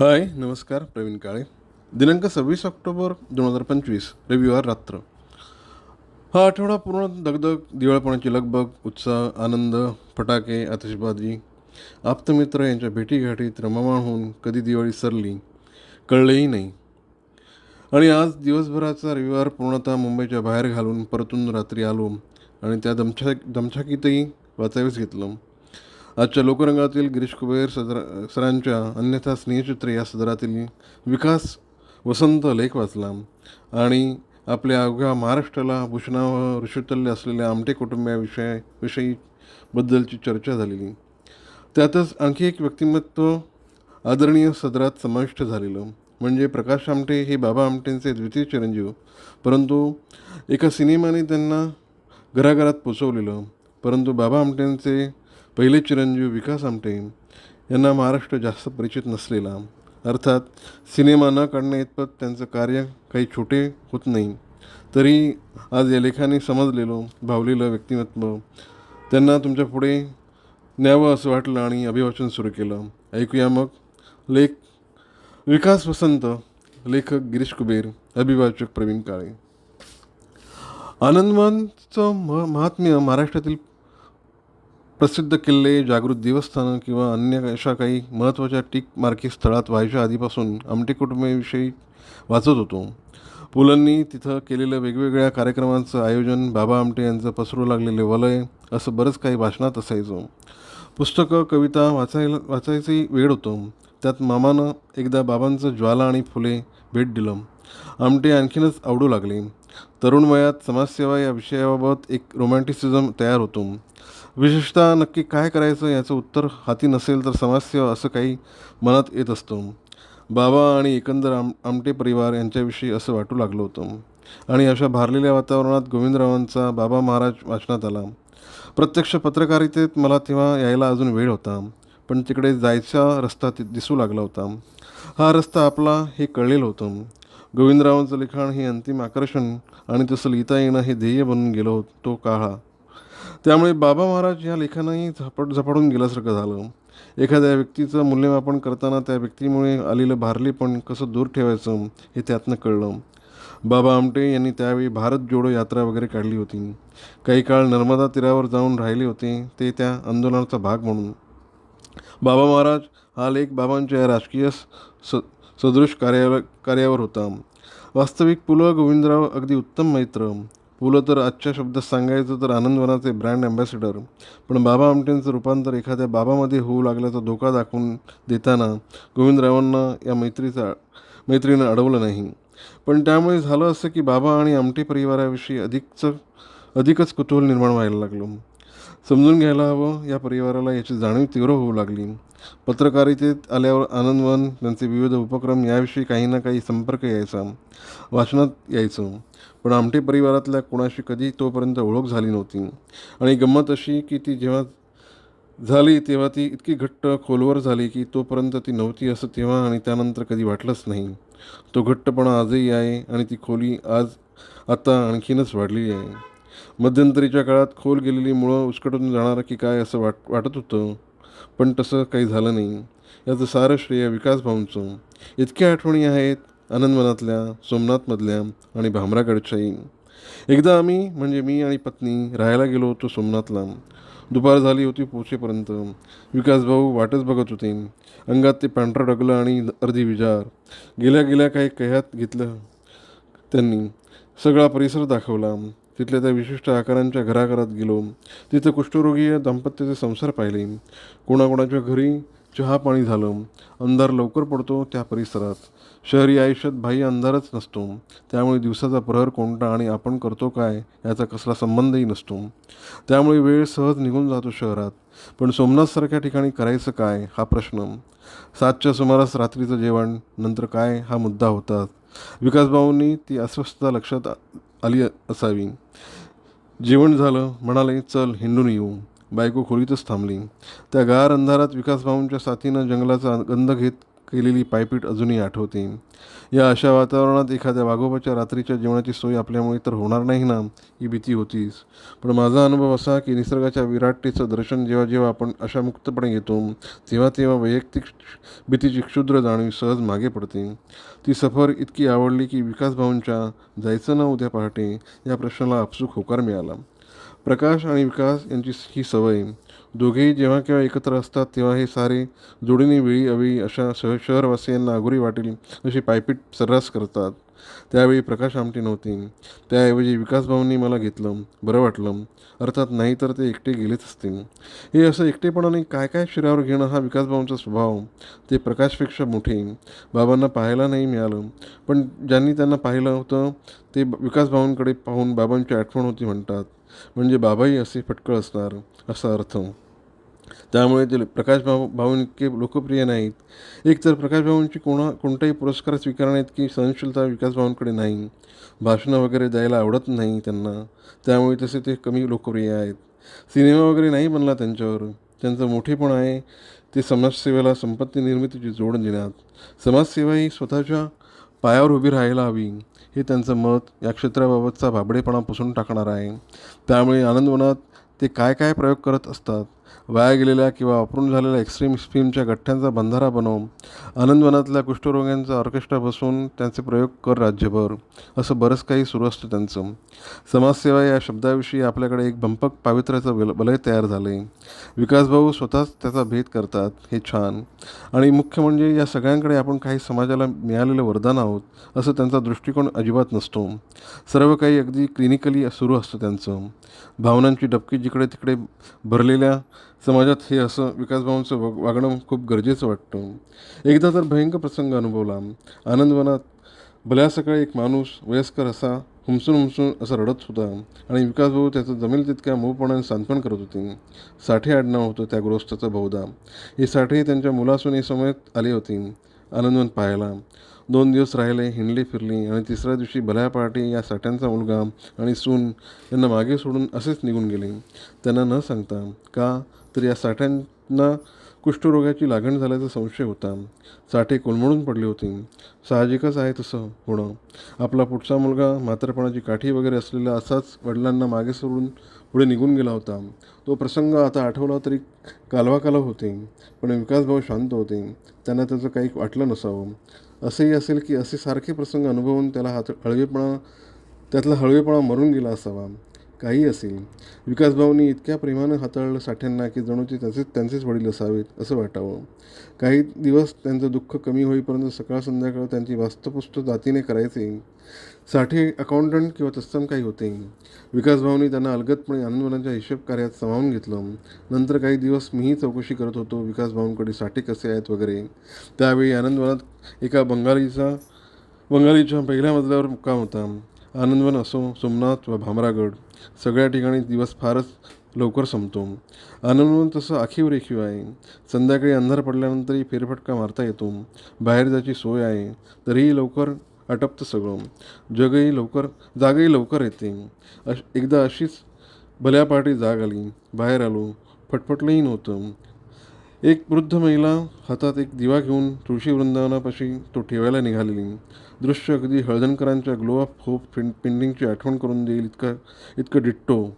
हाय नमस्कार प्रवीण काळे. दिनांक सव्वीस ऑक्टोबर दोन हजार पंचवीस रविवार रात्र. हा आठवडा पूर्ण दगदग दिवाळपणाची लगबग उत्साह आनंद फटाके आतिषबाजी आप्तमित्र यांच्या भेटीगाठीत रममाण होऊन कधी दिवाळी सरली कळलेही नाही. आणि आज दिवसभराचा रविवार पूर्णतः मुंबईच्या बाहेर घालून परतून रात्री आलो आणि त्या दमछा दमछाकीतही वाचावेच घेतलं. आजच्या लोकरंगातील गिरीश कुबेर सदरा सरांच्या अन्यथा स्नेहचित्र या सदरातील विकास वसंत लेख वाचला. आणि आपल्या अवघ्या महाराष्ट्राला भूषणाव ऋषितल्य असलेल्या आमटे कुटुंबाविषयी विषयी बद्दलची चर्चा झालेली. त्यातच आणखी एक व्यक्तिमत्व आदरणीय सदरात समाविष्ट झालेलं. म्हणजे प्रकाश आमटे हे बाबा आमटेंचे द्वितीय चिरंजीव. परंतु एका सिनेमाने त्यांना घराघरात पोचवलेलं. परंतु बाबा आमटेंचे पहिले चिरंजीव विकास आमटे यांना महाराष्ट्र जास्त परिचित नसलेला. अर्थात सिनेमा न काढण्या इतपत त्यांचं कार्य काही छोटे होत नाही. तरी आज या लेखाने समजलेलो भावलेलं व्यक्तिमत्व त्यांना तुमच्यापुढे न्यावं असं वाटलं आणि अभिवाचन सुरू केलं. ऐकूया मग. लेख विकास वसंत लेखक गिरीश कुबेर अभिवाचक प्रवीण काळे. आनंदवानचं म महात्म्य महाराष्ट्रातील प्रसिद्ध किल्ले जागृत देवस्थानं किंवा अन्य अशा काही महत्त्वाच्या टीक मार्की स्थळात व्हायच्या आधीपासून आमटे कुटुंबाविषयी वाचत होतो. पुलंनी तिथं केलेलं वेगवेगळ्या कार्यक्रमांचं आयोजन बाबा आमटे यांचं पसरू लागलेले वलय असं बरंच काही भाषणात असायचं. पुस्तकं कविता वाचायला वाचायची वेळ होतो. त्यात मामानं एकदा बाबांचं ज्वाला आणि फुले भेट दिलं. आमटे आणखीनच आवडू लागले. तरुण वयात समाजसेवा या विषयाबाबत एक रोमॅन्टिसिझम तयार होतो. विशेषतः नक्की काय करायचं याचं उत्तर हाती नसेल तर समाजसेवा असं काही मनात येत असतो. बाबा आणि एकंदर आम आमटे परिवार यांच्याविषयी असं वाटू लागलं होतं. आणि अशा भारलेल्या वातावरणात गोविंदरावांचा बाबा महाराज वाचनात आला. प्रत्यक्ष पत्रकारितेत मला तेव्हा यायला अजून वेळ होता पण तिकडे जायचा रस्ता ति दिसू लागला होता. हा रस्ता आपला हे कळलेलं होतं. गोविंदरावांचं लिखाण हे अंतिम आकर्षण आणि तसं लिहिता येणं हे ध्येय बनून गेलो तो काळा. त्यामुळे बाबा महाराज ह्या लेखानंही झपाट झपाटून गेल्यासारखं झालं. एखाद्या व्यक्तीचं मूल्यमापन करताना त्या व्यक्तीमुळे आलेलं भारलेपण कसं दूर ठेवायचं हे त्यातनं कळलं. बाबा आमटे यांनी त्यावेळी भारत जोडो यात्रा वगैरे काढली होती. काही काळ नर्मदा तीरावर जाऊन राहिले होते ते त्या आंदोलनाचा भाग म्हणून. बाबा महाराज हा लेख बाबांच्या राजकीय स सदृश कार्यावर कार्यावर होता. वास्तविक पु ल गोविंदराव अगदी उत्तम मैत्र. पु ल तर आजच्या शब्दात सांगायचं तर आनंदवनाचे ब्रँड अँबॅसेडर पण बाबा आमटेंचं रूपांतर एखाद्या बाबामध्ये होऊ लागल्याचा धोका दाखवून देताना गोविंदरावांना या मैत्रीचा मैत्रीनं अडवलं नाही. पण त्यामुळे झालं असं की बाबा आणि आमटे परिवाराविषयी अधिकच अधिकच कुतूहल निर्माण व्हायला लागलं. समजून घ्यायला हवं या परिवाराला याची जाणीव तीव्र होऊ लागली. पत्रकारितेत आल्यावर आनंदवन त्यांचे विविध उपक्रम याविषयी काही ना काही संपर्क यायचा वाचनात यायचं. पण आमटे परिवारातल्या कोणाशी कधी तोपर्यंत ओळख झाली नव्हती. आणि गंमत अशी की ती जेव्हा झाली तेव्हा ती इतकी घट्ट खोलवर झाली की तोपर्यंत ती नव्हती असं तेव्हा आणि त्यानंतर कधी वाटलंच नाही. तो घट्टपणा आजही आहे आणि ती खोली आज आता आणखीनच वाढलेली आहे. मध्यंतरीच्या काळात खोल गेलेली मुळं उचकटून जाणार की काय असं वाट वाटत होतं? पण तसं काही झालं नाही. याचं सारं श्रेय विकास भाऊंचं. इतक्या आठवणी आहेत आनंदवनातल्या सोमनाथमधल्या आणि भामरागडच्याही एकदा आम्ही म्हणजे मी आणि पत्नी राहायला गेलो होतो सोमनाथला. दुपार झाली होती पोचेपर्यंत. विकासभाऊ वाटच बघत होते. अंगात ते पांढरं डगलं आणि अर्धी विजार. गेल्या गेल्या काही कह्यात घेतलं त्यांनी. सगळा परिसर दाखवला. तिथल्या त्या विशिष्ट आकारांच्या घराघरात गेलो. तिथं कुष्ठरोगीय दाम्पत्याचे संसार पाहिले. कोणाकोणाच्या घरी चहा पाणी झालं. अंधार लवकर पडतो त्या परिसरात. शहरी आयुष्यात बाह्य अंधारच नसतो. त्यामुळे दिवसाचा प्रहर कोणता आणि आपण करतो काय याचा कसला संबंधही नसतो. त्यामुळे वेळ सहज निघून जातो शहरात. पण सोमनाथसारख्या ठिकाणी करायचं काय? हा प्रश्न. सातच्या सुमारास रात्रीचं जेवण नंतर काय? हा मुद्दा होता. विकासभाऊंनी ती अस्वस्थता लक्षात आ- आली असावी. जेवण झालं म्हणाले चल हिंडून येऊ. बायको खोलीतच थांबली. त्या गार अंधारात विकासभाऊंच्या साथीनं जंगलाचा गंध घेत केलेली पायपीट अजूनही आठवते. या अशा वातावरणात एखाद्या वाघोबाच्या रात्रीच्या जेवणाची सोय आपल्यामुळे तर होणार नाही ना ही भीती होतीच. पण माझा अनुभव असा की निसर्गाच्या विराटतेचं दर्शन जेव्हा जेव्हा आपण अशा मुक्तपणे घेतो तेव्हा तेव्हा वैयक्तिक भीतीची क्षुद्र जाणीव सहज मागे पडते. ती सफर इतकी आवडली की विकास भाऊंच्या जायचं ना उद्या पहाटे या प्रश्नाला आपसूक होकार मिळाला. प्रकाश आणि विकास यांची ही सवय दोघेही जेव्हा केव्हा एकत्र असतात तेव्हा हे सारे जोडीने वेळी अवेळी अशा शह शहरवासियांना अगोरी वाटेल अशी पायपीट सर्रास करतात. त्यावेळी प्रकाश आमटी नव्हती. त्याऐवजी विकासभाऊंनी मला घेतलं. बरं वाटलं. अर्थात नाही तर ते एकटे गेलेच असतील. हे असं एकटेपणाने काय काय शिरावर घेणं हा विकास भाऊंचा स्वभाव. ते प्रकाशपेक्षा मोठे. बाबांना पाहायला नाही मिळालं. पण ज्यांनी त्यांना पाहिलं होतं ते विकासभाऊंकडे पाहून बाबांची आठवण होती म्हणतात. म्हणजे बाबाही असे फटकळ असणार असा अर्थ. त्यामुळे ते प्रकाश भाऊ भाऊ इतके लोकप्रिय नाहीत. एकतर प्रकाश भाऊंची कोणा कोणताही पुरस्कार स्वीकारण्याइतकी सहनशीलता विकास भाऊंकडे नाही. भाषणं वगैरे द्यायला आवडत नाही त्यांना. त्यामुळे तसे ते कमी लोकप्रिय आहेत. सिनेमा वगैरे नाही बनला त्यांच्यावर. त्यांचं मोठेपण आहे. ते समाजसेवेला संपत्ती निर्मितीची जोड देण्यात. समाजसेवा ही स्वतःच्या पायावर उभी राहायला हवी. हे त्यांचं मत या क्षेत्राबाबतचा भाबडेपणा पुसून टाकणार आहे. त्यामुळे आनंदवनात ते काय काय प्रयोग करत असतात? वाया गेलेल्या किंवा वापरून झालेल्या एक्स्ट्रीम फिल्मच्या गठ्ठ्यांचा बंधारा बनवून आनंदवनातल्या कुष्ठरोग्यांचा ऑर्केस्ट्रा बसवून त्यांचे प्रयोग कर राज्यभर. असं बरंच काही सुरू असतं त्यांचं. समाजसेवा या शब्दाविषयी आपल्याकडे एक भंपक पावित्र्याचं बल बलय तयार झाले विकासभाऊ स्वतःच त्याचा भेद करतात. हे छान. आणि मुख्य म्हणजे या सगळ्यांकडे आपण काही समाजाला मिळालेलं वरदान आहोत असं त्यांचा दृष्टिकोन अजिबात नसतो. सर्व काही अगदी क्लिनिकली सुरू असतं त्यांचं. भावनांची डबकी जिकडे तिकडे भरलेल्या समाजात हे असं विकासभावांचं वाग वागणं खूप गरजेचं वाटतं. एकदा तर भयंकर प्रसंग अनुभवला आनंदवनात भल्या सकाळी एक माणूस वयस्कर असा हुमसून हुमसून असा रडत होता आणि विकासभाऊ त्याचं जमेल तितक्या मऊपणाने सांत्वन करत होते. साठे आडनाव होतं त्या गृहस्थाचं बहुधा. हे साठे त्यांच्या मुलासुनीसमवेत आली होती. आनंदवन पाहायला. दोन दिवस राहिले हिंडली फिरली आणि तिसऱ्या दिवशी भल्या पहाटे या साठ्यांचा मुलगा आणि सून यांना मागे सोडून असेच निघून गेले. त्यांना न सांगता का? तर या साठ्यांना कुष्ठरोगाची लागण झाल्याचा संशय होता. साठे कोलमडून पडले होते. साहजिकच आहे तसं होणं. आपला पुढचा मुलगा म्हातारपणाची काठी वगैरे असलेला असाच वडिलांना मागे सोडून पुढे निघून गेला होता. तो प्रसंग आता आठवला तरी कालवाकालव होते पण विकासभाऊ शांत होते. त्यांना त्याचं काही वाटलं नसावं. असंही असेल की असे सारखे प्रसंग अनुभवून त्याला हात हळवेपणा त्यातला हळवेपणा मरून गेला असावा. काही असेल. विकासभाऊंनी इतक्या प्रेमानं हाताळलं साठ्यांना की जणू ते त्याचेच त्यांचेच वडील असावेत असं वाटावं. काही दिवस त्यांचं दुःख कमी होईपर्यंत सकाळ संध्याकाळ त्यांची वास्तपुस्त जातीने करायचे. साठे अकाउंटंट किंवा तत्सम काही होते. विकासभाऊंनी त्यांना अलगदपणे आनंदवनाच्या हिशेब कार्यात सामावून घेतलं. नंतर काही दिवस मीही चौकशी करत होतो विकास भावनकडे साठे कसे आहेत वगैरे. त्यावेळी आनंदवनात एका बंगालीचा बंगालीच्या पहिल्या मजल्यावर मुक्काम होता. आनंदवन असो सोमनाथ व भामरागड सगळ्या ठिकाणी दिवस फारच लवकर संपतो. आनंदवन तसं आखीव रेखीव आहे. संध्याकाळी अंधार पडल्यानंतरही फेरफटका मारता येतो. बाहेर जायची सोय आहे. तरीही लवकर आटपतं सगळं. जगही लवकर जागही लवकर येते. अश एकदा अशीच भल्या पहाटे जाग आली. बाहेर आलो. फटफटलंही नव्हतं. एक वृद्ध महिला हातात एक दिवा घेऊन तुळशी वृंदावनापाशी तो ठेवायला निघालेली. दृश्य अगदी हळदणकरांच्या ग्लो ऑफ होप पेंटिंगची आठवण करून देईल. इतका इतकं डिट्टो.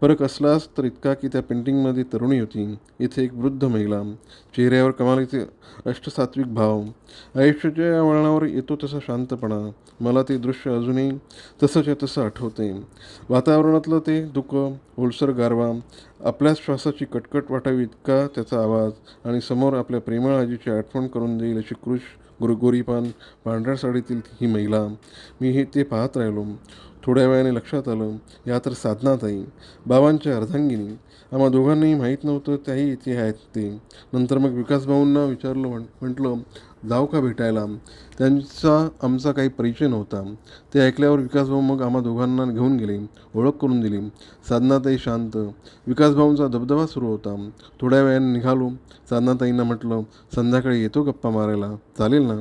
फरक असलाच तर इतका की त्या पेंटिंगमध्ये तरुणी होती. इथे एक वृद्ध महिला. चेहऱ्यावर कमालीचे अष्टसात्विक भाव. आयुष्याच्या या वळणावर येतो तसा शांतपणा. मला ते दृश्य अजूनही तसंच्या तसं आठवते. वातावरणातलं ते दुःख ओलसर गारवा आपल्याच श्वासाची कटकट वाटावी इतका त्याचा आवाज आणि समोर आपल्या प्रेमळ आजीची आठवण करून देईल अशी कृष गुरु गोरीपान पांढऱ्या साडीतील ही महिला. मी हे ते पाहत राहिलो. थोड्या वेळाने लक्षात आलं या तर साधनाताई बाबांच्या अर्धांगिनी. आम्हा दोघांनाही माहीत नव्हतं त्याही इथे आहेत ते. नंतर मग विकासभाऊंना विचारलं म्हण म्हटलं जाऊ का भेटायला? त्यांचा आमचा काही परिचय नव्हता. ते ऐकल्यावर विकासभाऊ मग आम्हा दोघांना घेऊन गेले ओळख करून दिली. साधनाताई शांत. विकासभाऊंचा दबदबा सुरू होता. थोड्या वेळाने निघालो. साधनाताईंना म्हटलं संध्याकाळी येतो गप्पा मारायला. चालेल ना?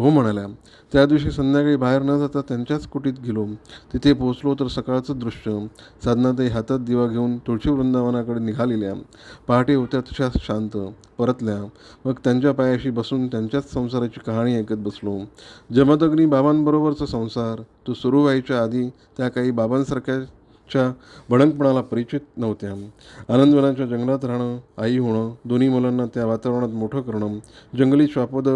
हो म्हणाल्या त्या दिवशी संध्याकाळी बाहेर न जाता त्यांच्याच कुटीत गेलो. तिथे पोचलो तर सकाळचं दृश्य साधनाताई हातात दिवा घेऊन तुळशी वृंदावनाकडे निघालेल्या. पहाटे होत्या तशा शांत. परतल्या. मग त्यांच्या पायाशी बसून त्यांच्याच संसाराची कहाणी ऐकत बसलो. जमदग्नी बाबांबरोबरचा संसार तो सुरू व्हायच्या आधी त्या काही बाबांसारख्याच्या भडंगपणाला परिचित नव्हत्या. आनंदवनाच्या जंगलात राहणं आई होणं दोन्ही मुलांना त्या वातावरणात मोठं करणं जंगली श्वापद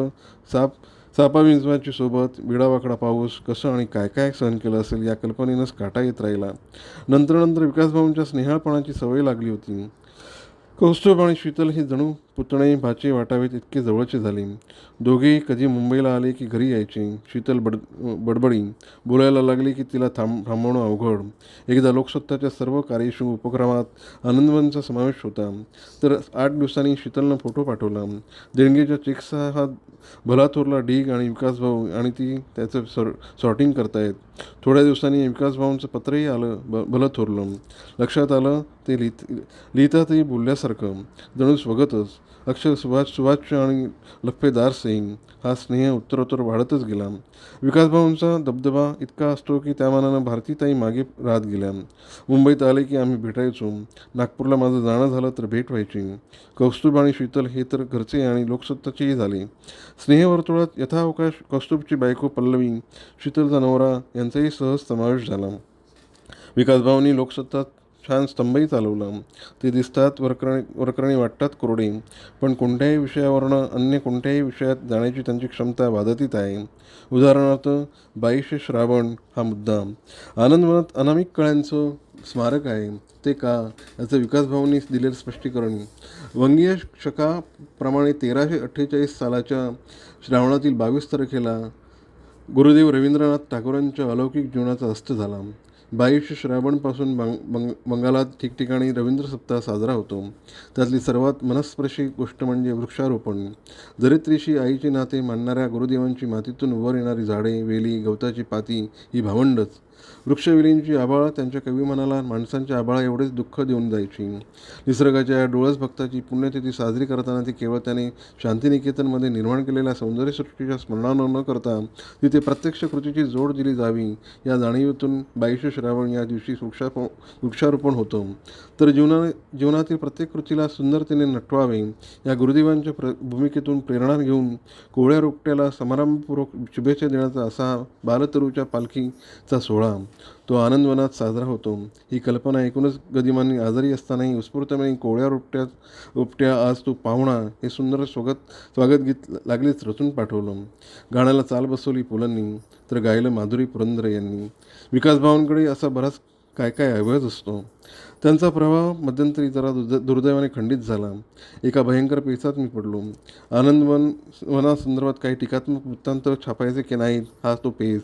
साप सापाविंचवाची सोबत विडावाकडा पाऊस कसं आणि काय काय सहन केलं असेल या कल्पनेनंच काटा येत राहिला. नंतर नंतर विकासभाऊंच्या स्नेहाळपणाची सवय लागली होती. कौस्तुभ आणि शीतल हे जणू पुतणे भाचे वाटावीत इतके जवळची झाली. दोघेही कधी मुंबईला आले की घरी यायचे. शीतल बड बडबडी. बोलायला लागली की तिला थांब थांबवणं अवघड. एकदा लोकसत्ताच्या सर्व कार्यक्षम उपक्रमात आनंदवनचा समावेश होता. तर आठ दिवसांनी शीतलनं फोटो पाठवला. देणगीच्या चेक्सचा हा भला थोरला ढीग आणि विकासभाऊ आणि ती त्याचं सॉ सॉर्टिंग करतायत. थोड्या दिवसांनी विकासभाऊंचं पत्रही आलं ब भलं थोरलं लक्षात आलं ते लिहित लिहितातही बोलल्यासारखं. जणू स्वगतच. अक्षर सुभाष सुभाष आणि लफ्फेदार सिंग हा स्नेह उत्तरोत्तर वाढतच गेला. विकासभाऊंचा दबदबा इतका असतो की त्या मानानं भारतीताई मागे राहत गेल्या. मुंबईत आले की आम्ही भेटायचो. नागपूरला माझं जाणं झालं तर भेट व्हायची. कौस्तुभ आणि शीतल हे तर घरचे आणि लोकसत्ताचेही झाले. स्नेहवर्तुळात यथावकाश कौस्तुभची बायको पल्लवी शीतलचा नवरा यांचाही सहज समावेश झाला. विकासभाऊंनी लोकसत्तात छान स्तंभही चालवला. ते दिसतात वरकरणी वरकरणी वाटतात कोरडे पण कोणत्याही विषयावरनं अन्य कोणत्याही विषयात जाण्याची त्यांची क्षमता वादतीत आहे. उदाहरणार्थ बाईशे श्रावण हा मुद्दा. आनंदवनात अनामिक कळ्यांचं स्मारक आहे. ते का? याचं विकासभाऊंनी दिलेलं स्पष्टीकरण. वंगीय शकाप्रमाणे तेराशे अठ्ठेचाळीस सालाच्या श्रावणातील बावीस तारखेला गुरुदेव रवींद्रनाथ टागोरांच्या अलौकिक जीवनाचा अस्त झाला. बावीसशे श्रावणपासून बंग बंग बंगालात ठिकठिकाणी रवींद्र सप्ताह साजरा होतो. त्यातली सर्वात मनस्पर्शी गोष्ट म्हणजे वृक्षारोपण. दरित्रीशी आईचे नाते मानणाऱ्या गुरुदेवांची मातीतून वर येणारी झाडे वेली गवताची पाती ही भावंडच. वृक्षवेलींची आबाळ त्यांच्या कवी मनाला माणसांच्या आबाळा एवढेच दुःख देऊन जायची. निसर्गाच्या या डोळस भक्ताची पुण्यतिथी साजरी करताना ती केवळ त्याने शांतिनिकेतनमध्ये निर्माण केलेल्या सौंदर्यसृष्टीच्या स्मरणानं न करता तिथे प्रत्यक्ष कृतीची जोड दिली जावी या जाणीवेतून बाईशे श्रावण या दिवशी वृक्षा वृक्षारोपण होतं. तर जीवना जीवनातील प्रत्येक कृतीला सुंदरतेने नटवावे या गुरुदेवांच्या प्र भूमिकेतून प्रेरणा घेऊन कोवळ्या रोपट्याला समारंभपूर्वक शुभेच्छा देण्याचा असा बालतरूच्या पालखीचा सोहळा तो आनंदवनात साजरा होतो. ही कल्पना ऐकूनच गदिमानी आजारी असतानाही उत्स्फूर्तपणे कोवळ्या रोपट्यात रोपट्या आज तू पाहुणा हे सुंदर स्वागत स्वागत गीत लागलीच रचून पाठवलं. गाण्याला चाल बसवली पुलांनी तर गायलं माधुरी पुरंदरे यांनी. विकासभावांकडे असा बराच काय काय अवयच असतो. त्यांचा प्रवाह मध्यंतरी जरा दुर्द दुर्दैवाने खंडित झाला. एका भयंकर पेचात मी पडलो. आनंदवन वनासंदर्भात काही टीकात्मक वृत्तांत छापायचे की नाहीत हा तो पेच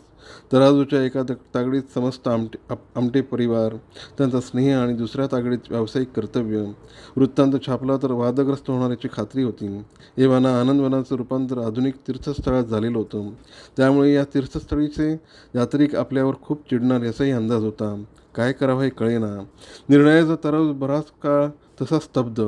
तराजूच्या एका तागडीत समस्त आमटे आप- आमटे परिवार त्यांचा स्नेह आणि दुसऱ्या तागडीत व्यावसायिक कर्तव्य. वृत्तांत छापला तर वादग्रस्त होणाऱ्याची खात्री होती. एव्हाना आनंदवनाचं रूपांतर आधुनिक तीर्थस्थळात झालेलं होतं. त्यामुळे या तीर्थस्थळीचे यात्रिक आपल्यावर खूप चिडणार याचाही अंदाज होता. काय करावं हे कळेना. निर्णयाचा तरव बराच काळ तसा स्तब्ध.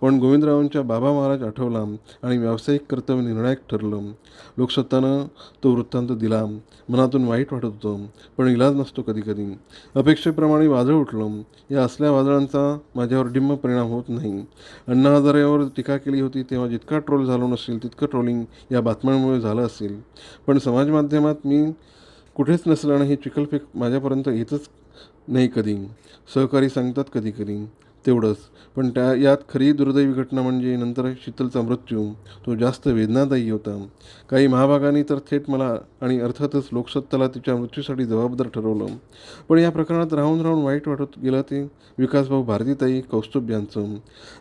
पण गोविंदरावांच्या बाबा महाराज आठवला आणि व्यावसायिक कर्तव्य निर्णायक ठरलं. लोकसत्तानं तो वृत्तांत दिला. मनातून वाईट वाटत होतं पण इलाज नसतो कधी कधी अपेक्षेप्रमाणे वादळ उठलं. या असल्या वादळांचा माझ्यावर डिंब परिणाम होत नाही. अण्णा हजारेवर टीका केली होती तेव्हा जितका ट्रोल झालो नसेल तितकं ट्रोलिंग या बातम्यांमुळे झालं असेल. पण समाजमाध्यमात मी कुठेच नसल्यानं ही चिखलफेक माझ्यापर्यंत येतच नाही कधी. सहकारी सांगतात कधी कधी. तेवढंच. पण त्या यात खरी दुर्दैवी घटना म्हणजे नंतर शीतलचा मृत्यू. तो जास्त वेदनादायी होता. काही महाभागांनी तर थेट मला आणि अर्थातच लोकसत्ताला तिच्या मृत्यूसाठी जबाबदार ठरवलं. पण या प्रकरणात राहून राहून वाईट वाटत गेलं ते विकासभाऊ भारतीताई कौस्तुभ यांचं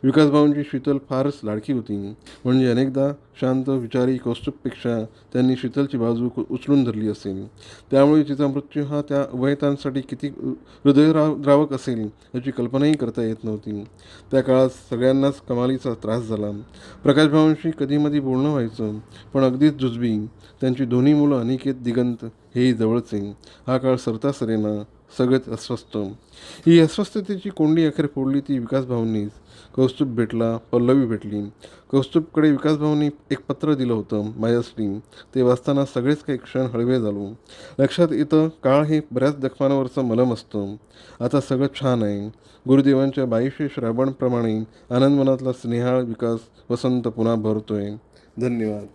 विकासभाऊंची शीतल फारच लाडकी होती. म्हणजे अनेकदा शांत विचारी कौस्तुभपेक्षा त्यांनी शीतलची बाजू उचलून धरली असेल. त्यामुळे तिचा मृत्यू हा त्या वयतांसाठी किती हृदयद्रावक असेल याची कल्पनाही करता येत नव्हती. त्या काळात सगळ्यांनाच कमालीचा त्रास झाला. प्रकाशभावांशी कधीमधी बोलणं व्हायचं पण अगदीच जुजबी त्यांची दोन्ही मुलं अनिकेत दिगंत. हे जवळचे. हा काळ सरता सरेना सगळेच अस्वस्थ. ही अस्वस्थतेची कोंडी अखेर फोडली ती विकासभाऊंनीच कौस्तुभ भेटला पल्लवी भेटली. कौस्तुभकडे विकासभाऊंनी एक पत्र दिलं होतं माझ्यासाठी ते वाचताना सगळेच काही क्षण हळवे झालो. लक्षात येतं काळ हे बऱ्याच जखमांवरचं मलम असतं. आता सगळं छान आहे. गुरुदेवांच्या बाईशे श्रावणप्रमाणे आनंदवनातला स्नेहाळ विकास वसंत पुन्हा भरतोय. धन्यवाद.